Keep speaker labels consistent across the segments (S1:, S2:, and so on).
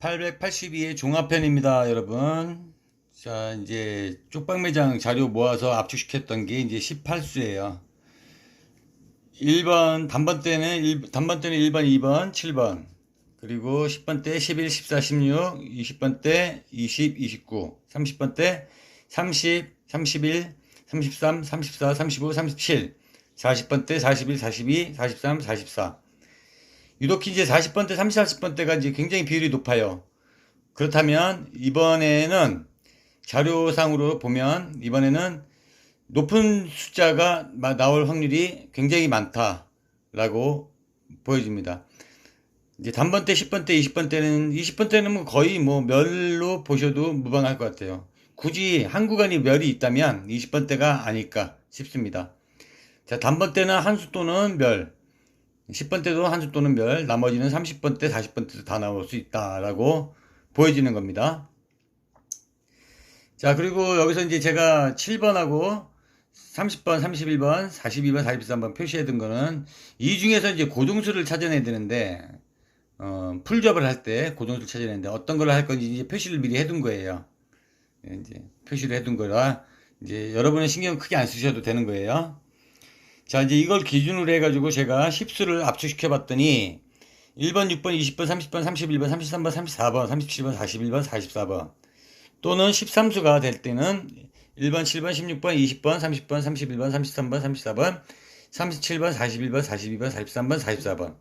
S1: 882의 종합편입니다, 여러분. 자, 이제 쪽방 매장 자료 모아서 압축시켰던 게 이제 18수예요. 1번, 단번대는 1, 단번대는 1번, 2번, 7번. 그리고 10번 때 11, 14, 16, 20번 때 20, 29, 30번 때 30, 31, 33, 34, 35, 37, 40번 때 41, 42, 43, 44. 유독 이제 40번 대 30, 40번 대가 이제 굉장히 비율이 높아요. 그렇다면 이번에는 자료상으로 보면 이번에는 높은 숫자가 마- 나올 확률이 굉장히 많다라고 보여집니다. 이제 단번 때, 10번 때, 20번 때는 20번 때는 뭐 거의 뭐 멸로 보셔도 무방할 것 같아요. 굳이 한 구간이 멸이 있다면 20번 때가 아닐까 싶습니다. 자, 단번 때는 한수 또는 멸, 10번 때도 한수 또는 멸, 나머지는 30번 때, 40번 때도 다 나올 수 있다라고 보여지는 겁니다. 자, 그리고 여기서 이제 제가 7번하고 30번, 31번, 42번, 43번 표시해 둔 거는 이 중에서 이제 고정수를 찾아내야 되는데, 어, 풀접을 할 때 고정수를 찾아내는데 어떤 걸 할 건지 이제 표시를 미리 해 둔 거예요. 예, 이제 표시를 해 둔 거라 이제 여러분은 신경 크게 안 쓰셔도 되는 거예요. 자, 이제 이걸 기준으로 해가지고 제가 10수를 압축시켜 봤더니 1번, 6번, 20번, 30번, 31번, 33번, 34번, 37번, 41번, 44번 또는 13수가 될 때는 1번, 7번, 16번, 20번, 30번, 31번, 33번, 34번, 37번, 41번, 42번, 43번, 44번.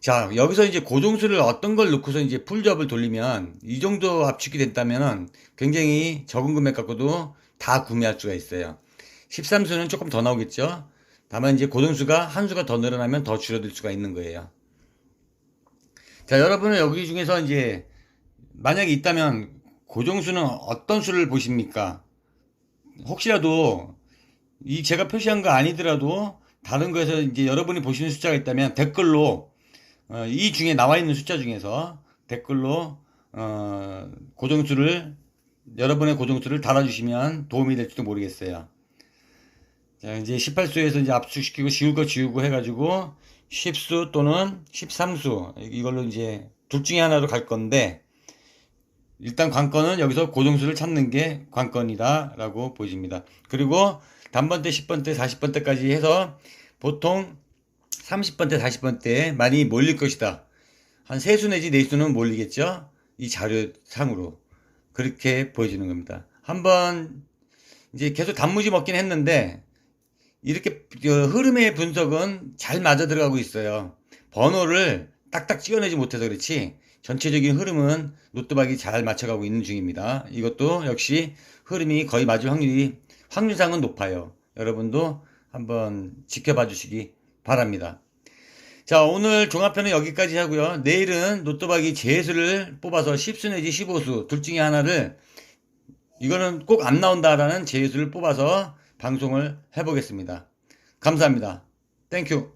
S1: 자, 여기서 이제 고정수를 어떤 걸 넣고서 이제 풀접을 돌리면 이 정도 압축이 됐다면은 굉장히 적은 금액 갖고도 다 구매할 수가 있어요. 13수는 조금 더 나오겠죠. 다만 이제 고정수가 한 수가 더 늘어나면 더 줄어들 수가 있는 거예요. 자, 여러분은 여기 중에서 이제 만약에 있다면 고정수는 어떤 수를 보십니까? 혹시라도 이 제가 표시한 거 아니더라도 다른 거에서 이제 여러분이 보시는 숫자가 있다면 댓글로 어, 이 중에 나와 있는 숫자 중에서 댓글로 어, 고정수를 여러분의 고정수를 달아주시면 도움이 될지도 모르겠어요. 자, 이제 18수에서 이제 압축시키고 지울 거 지우고 해가지고 10수 또는 13수 이걸로 이제 둘 중에 하나로 갈 건데 일단 관건은 여기서 고정수를 찾는 게 관건이다 라고 보여집니다. 그리고 단번대, 10번대, 40번대까지 해서 보통 30번대, 40번대에 많이 몰릴 것이다. 한 3수 내지 4수는 몰리겠죠? 이 자료상으로. 그렇게 보여지는 겁니다. 한번 이제 계속 단무지 먹긴 했는데 이렇게 그 흐름의 분석은 잘 맞아 들어가고 있어요. 번호를 딱딱 찍어내지 못해서 그렇지 전체적인 흐름은 노트박이 잘 맞춰가고 있는 중입니다. 이것도 역시 흐름이 거의 맞을 확률이 확률상은 높아요. 여러분도 한번 지켜봐 주시기 바랍니다. 자, 오늘 종합편은 여기까지 하고요. 내일은 노트박이 재수를 뽑아서 10수 내지 15수 둘 중에 하나를 이거는 꼭 안 나온다라는 재수를 뽑아서 방송을 해보겠습니다. 감사합니다. 땡큐.